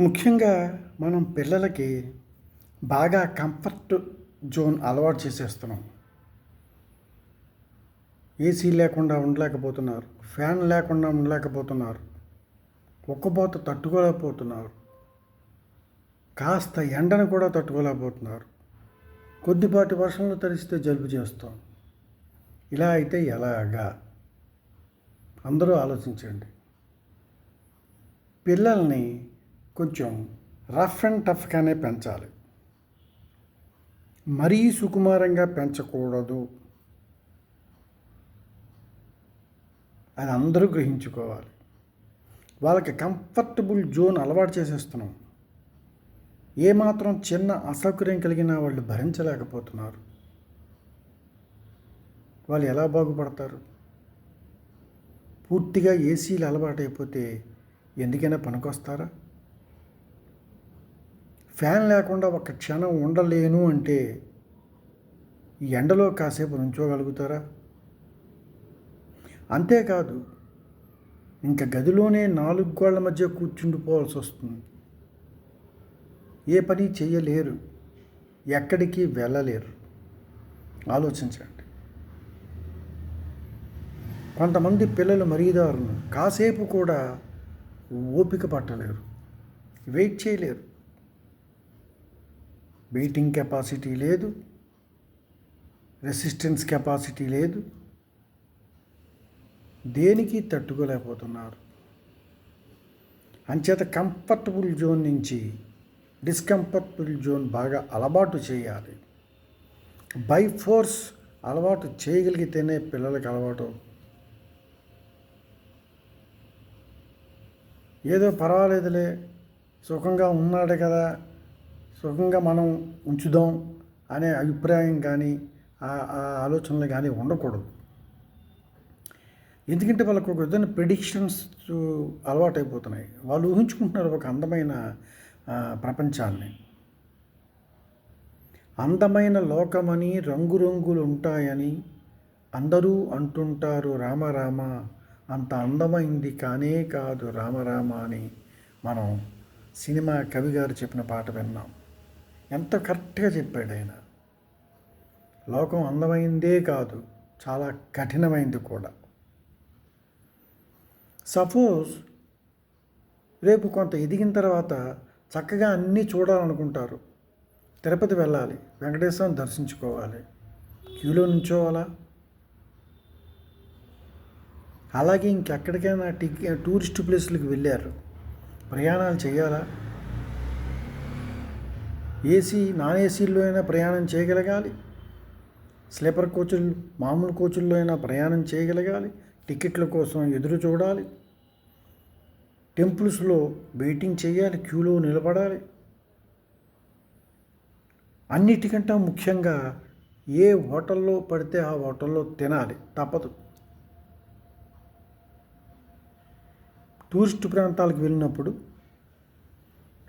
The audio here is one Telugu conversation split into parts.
ముఖ్యంగా మనం పిల్లలకి బాగా కంఫర్ట్ జోన్ అలవాటు చేసేస్తున్నాం. ఏసీ లేకుండా ఉండలేకపోతున్నారు ఫ్యాన్ లేకుండా ఉండలేకపోతున్నారు ఒక్కపోత తట్టుకోలేకపోతున్నారు కాస్త ఎండను కూడా తట్టుకోలేకపోతున్నారు. కొద్దిపాటి వర్షంలో తడిస్తే జలుబు చేస్తాం. ఇలా అయితే ఎలాగా? అందరూ ఆలోచించండి. పిల్లల్ని కొంచెం రఫ్ అండ్ టఫ్గానే పెంచాలి. మరీ సుకుమారంగా పెంచకూడదు. అది అందరూ గ్రహించుకోవాలి. వాళ్ళకి కంఫర్టబుల్ జోన్ అలవాటు చేసేస్తున్నాం. ఏమాత్రం చిన్న అసౌకర్యం కలిగినా వాళ్ళు భరించలేకపోతున్నారు. వాళ్ళు ఎలా బాగుపడతారు? పూర్తిగా ఏసీలు అలవాటైపోతే ఎందుకైనా పనికొస్తారా? ఫ్యాన్ లేకుండా ఒక క్షణం ఉండలేను అంటే ఎండలో కాసేపు నుంచోగలుగుతారా? అంతేకాదు ఇంకా గదిలోనే నాలుగు గోళ్ళ మధ్య కూర్చుండిపోవాల్సి వస్తుంది. ఏ పని చేయలేరు ఎక్కడికి వెళ్ళలేరు. ఆలోచించండి. కొంతమంది పిల్లలు మరీదారును కాసేపు కూడా ఓపిక పట్టలేరు వెయిట్ చేయలేరు. వెయిటింగ్ కెపాసిటీ లేదు రెసిస్టెన్స్ కెపాసిటీ లేదు. దేనికి తట్టుకోలేకపోతున్నారు? అంచేత కంఫర్టబుల్ జోన్ నుంచి డిస్కంఫర్టబుల్ జోన్ బాగా అలవాటు చేయాలి. బై ఫోర్స్ అలవాటు చేయగలిగితేనే పిల్లలకి అలవాటు ఏదో పర్వాలేదులే సుఖంగా ఉన్నాడు కదా సుఖంగా మనం ఉంచుదాం అనే అభిప్రాయం కానీ ఆ ఆ ఆలోచనలు కానీ ఉండకూడదు. ఎందుకంటే వాళ్ళకు ఒక విధంగా ప్రిడిక్షన్స్ అలవాటైపోతున్నాయి. వాళ్ళు ఊహించుకుంటున్నారు ఒక అందమైన ప్రపంచాన్ని. అందమైన లోకమని రంగురంగులు ఉంటాయని అందరూ అంటుంటారు రామరామ అంత అందమైంది కానే కాదు రామరామ అని మనం సినిమా కవి గారు చెప్పిన పాట విన్నాం. ఎంత కరెక్ట్గా చెప్పాడు ఆయన. లోకం అందమైందే కాదు చాలా కఠినమైంది కూడా. సపోజ్ రేపు కొంత ఎదిగిన తర్వాత చక్కగా అన్నీ చూడాలనుకుంటారు. తిరుపతి వెళ్ళాలి వెంకటేశ్వరం దర్శించుకోవాలి. క్యూలో నుంచోవాలా? అలాగే ఇంకెక్కడికైనా టికె టూరిస్ట్ ప్లేసులకు వెళ్ళారు. ప్రయాణాలు చేయాలా? ఏసీ నాన్ ఏసీల్లో అయినా ప్రయాణం చేయగలగాలి. స్లీపర్ కోచులు మామూలు కోచుల్లో అయినా ప్రయాణం చేయగలగాలి. టికెట్ల కోసం ఎదురు చూడాలి. టెంపుల్స్లో వెయిటింగ్ చేయాలి క్యూలో నిలబడాలి. అన్నిటికంటే ముఖ్యంగా ఏ హోటల్లో పడితే ఆ హోటల్లో తినాలి తప్పదు. టూరిస్ట్ ప్రాంతాలకు వెళ్ళినప్పుడు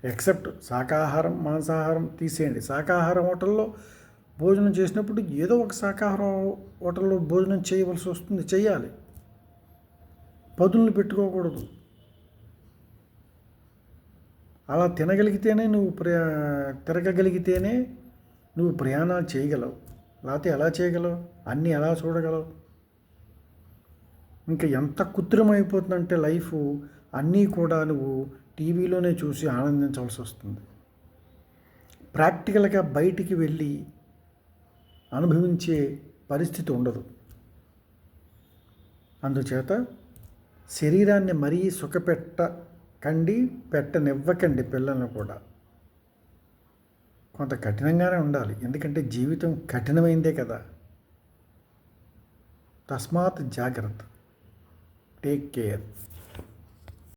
ఎక్సెప్ట్ శాకాహారం మాంసాహారం తీసేయండి. శాకాహారం హోటల్లో భోజనం చేసినప్పుడు ఏదో ఒక శాకాహార హోటల్లో భోజనం చేయవలసి వస్తుంది. చేయాలి. పదులను పెట్టుకోకూడదు. అలా తినగలిగితేనే నువ్వు ప్రయా తిరగగలిగితేనే నువ్వు ప్రయాణాలు చేయగలవు. లేకపోతే ఎలా చేయగలవు? అన్నీ ఎలా చూడగలవు? ఇంకా ఎంత కృత్రిమైపోతుందంటే లైఫ్ అన్నీ కూడా నువ్వు టీవీలోనే చూసి ఆనందించవలసి వస్తుంది. ప్రాక్టికల్గా బయటికి వెళ్ళి అనుభవించే పరిస్థితి ఉండదు. అందుచేత శరీరాన్ని మరీ సుఖపెట్టకండి పెట్టనివ్వకండి పిల్లల్ని కూడా. కొంత కఠినంగానే ఉండాలి. ఎందుకంటే జీవితం కఠినమైందే కదా. తస్మాత్ జాగ్రత్త. Take care.